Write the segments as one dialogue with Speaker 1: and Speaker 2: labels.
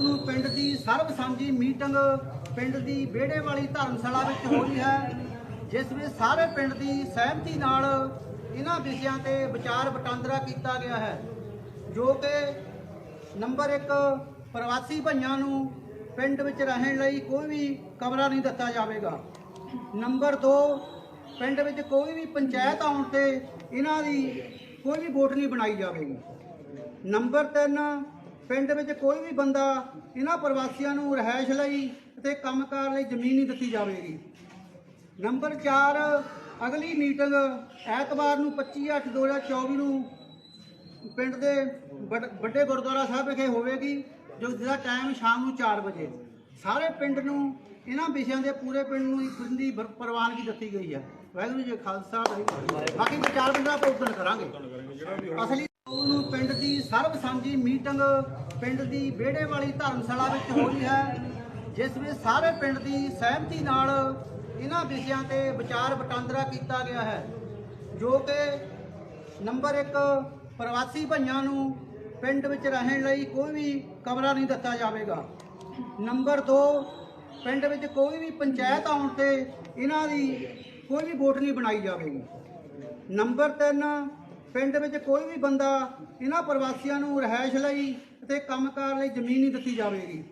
Speaker 1: ਨੂੰ ਪਿੰਡ ਦੀ ਸਰਬ ਮੀਟਿੰਗ ਪਿੰਡ ਦੀ ਵਿਹੜੇ ਵਾਲੀ ਧਰਮਸ਼ਾਲਾ ਵਿੱਚ ਹੋਈ ਹੈ, ਜਿਸ ਵਿੱਚ ਸਾਰੇ ਪਿੰਡ ਦੀ ਸਹਿਮਤੀ ਨਾਲ ਇਹਨਾਂ ਵਿਸ਼ਿਆਂ ਤੇ ਵਿਚਾਰ ਵਟਾਂਦਰਾ ਕੀਤਾ ਗਿਆ ਹੈ, ਜੋ ਕਿ ਨੰਬਰ 1 ਪ੍ਰਵਾਸੀ ਭਈਆਂ ਨੂੰ ਪਿੰਡ ਵਿੱਚ ਰਹਿਣ ਲਈ ਕੋਈ ਵੀ ਕਮਰਾ ਨਹੀਂ ਦਿੱਤਾ ਜਾਵੇਗਾ। ਨੰਬਰ 2 ਪਿੰਡ ਵਿੱਚ ਕੋਈ ਵੀ ਪੰਚਾਇਤ ਆਉਣ ਤੇ ਇਹਨਾਂ ਦੀ ਕੋਈ ਵੀ ਵੋਟ ਨਹੀਂ ਬਣਾਈ ਜਾਵੇਗੀ। ਨੰਬਰ 3 ਪਿੰਡ ਵਿੱਚ ਕੋਈ ਵੀ ਬੰਦਾ ਇਹਨਾਂ ਪ੍ਰਵਾਸੀਆਂ ਨੂੰ ਰਹਿائش ਲਈ ਅਤੇ ਕੰਮਕਾਰ ਲਈ ਜ਼ਮੀਨ ਨਹੀਂ ਦਿੱਤੀ ਜਾਵੇਗੀ। ਨੰਬਰ 4 ਅਗਲੀ ਮੀਟਿੰਗ ਐਤਵਾਰ ਨੂੰ 25/8/2024 ਨੂੰ ਪਿੰਡ ਦੇ ਵੱਡੇ ਗੁਰਦੁਆਰਾ ਸਾਹਿਬ ਵਿਖੇ ਹੋਵੇਗੀ, ਜੋ ਜਿਹਦਾ ਟਾਈਮ ਸ਼ਾਮ ਨੂੰ 4 ਵਜੇ। ਸਾਰੇ ਪਿੰਡ ਨੂੰ, ਇਹਨਾਂ ਵਿਸ਼ਿਆਂ ਦੇ ਪੂਰੇ ਪਿੰਡ ਨੂੰ ਇਸ ਦੀ ਪ੍ਰਵਾਨਗੀ ਦਿੱਤੀ ਗਈ ਹੈ। ਵਾਹਿਗੁਰੂ ਜੀ ਖਾਲਸਾ ਬਾਕੀ ਵਿਚਾਰ ਬੰਦਾ ਆਪਾਂ ਉਦੋਂ ਕਰਾਂਗੇ। ਅਸਲੀ ਨੂੰ ਪਿੰਡ ਦੀ ਸਰਬ ਸਾਂਝੀ ਮੀਟਿੰਗ ਪਿੰਡ ਦੀ ਵਿਹੜੇ ਵਾਲੀ ਧਰਮਸ਼ਾਲਾ ਵਿੱਚ ਹੋਈ ਹੈ, ਜਿਸ ਵਿੱਚ ਸਾਰੇ ਪਿੰਡ ਦੀ ਸਹਿਮਤੀ ਨਾਲ ਇਹਨਾਂ ਵਿਸ਼ਿਆਂ ਤੇ ਵਿਚਾਰ ਵਟਾਂਦਰਾ ਕੀਤਾ ਗਿਆ ਹੈ, ਜੋ ਕਿ ਨੰਬਰ 1 ਪ੍ਰਵਾਸੀ ਭਈਆਂ ਨੂੰ ਪਿੰਡ ਵਿੱਚ ਰਹਿਣ ਲਈ ਕੋਈ ਵੀ ਕਮਰਾ ਨਹੀਂ ਦਿੱਤਾ ਜਾਵੇਗਾ। ਨੰਬਰ 2 ਪਿੰਡ ਵਿੱਚ ਕੋਈ ਵੀ ਪੰਚਾਇਤ ਆਉਣ ਤੇ ਇਹਨਾਂ ਦੀ ਕੋਈ ਵੀ ਵੋਟ ਨਹੀਂ ਬਣਾਈ ਜਾਵੇਗੀ। ਨੰਬਰ 3 ਪਿੰਡ ਵਿੱਚ ਕੋਈ ਵੀ ਬੰਦਾ ਇਹਨਾਂ ਪ੍ਰਵਾਸੀਆਂ ਨੂੰ ਰਹਿائش ਲਈ ਅਤੇ ਕੰਮਕਾਰ ਲਈ ਜ਼ਮੀਨ ਨਹੀਂ ਦਿੱਤੀ ਜਾਵੇਗੀ।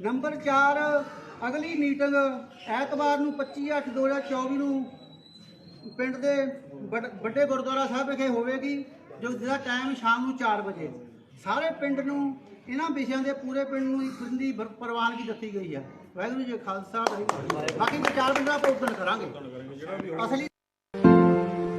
Speaker 1: ਨੰਬਰ 4 ਅਗਲੀ ਮੀਟਿੰਗ ਐਤਵਾਰ ਨੂੰ 25/8/2024 ਨੂੰ ਪਿੰਡ ਦੇ ਵੱਡੇ ਗੁਰਦੁਆਰਾ ਸਾਹਿਬ ਵਿਖੇ ਹੋਵੇਗੀ, ਜੋ ਜਿਹਦਾ ਟਾਈਮ ਸ਼ਾਮ ਨੂੰ 4 ਵਜੇ। ਸਾਰੇ ਪਿੰਡ ਨੂੰ, ਇਹਨਾਂ ਵਿਸ਼ਿਆਂ ਦੇ ਪੂਰੇ ਪਿੰਡ ਨੂੰ ਦੀ ਪ੍ਰਵਾਨਗੀ ਦਿੱਤੀ ਗਈ ਹੈ। ਵਾਹਿਗੁਰੂ ਜੀ ਖਾਲਸਾ ਬਾਕੀ ਵਿਚਾਰ ਬੰਦਾ ਪੋਸਟ ਕਰਾਂਗੇ। ਅਸਲੀ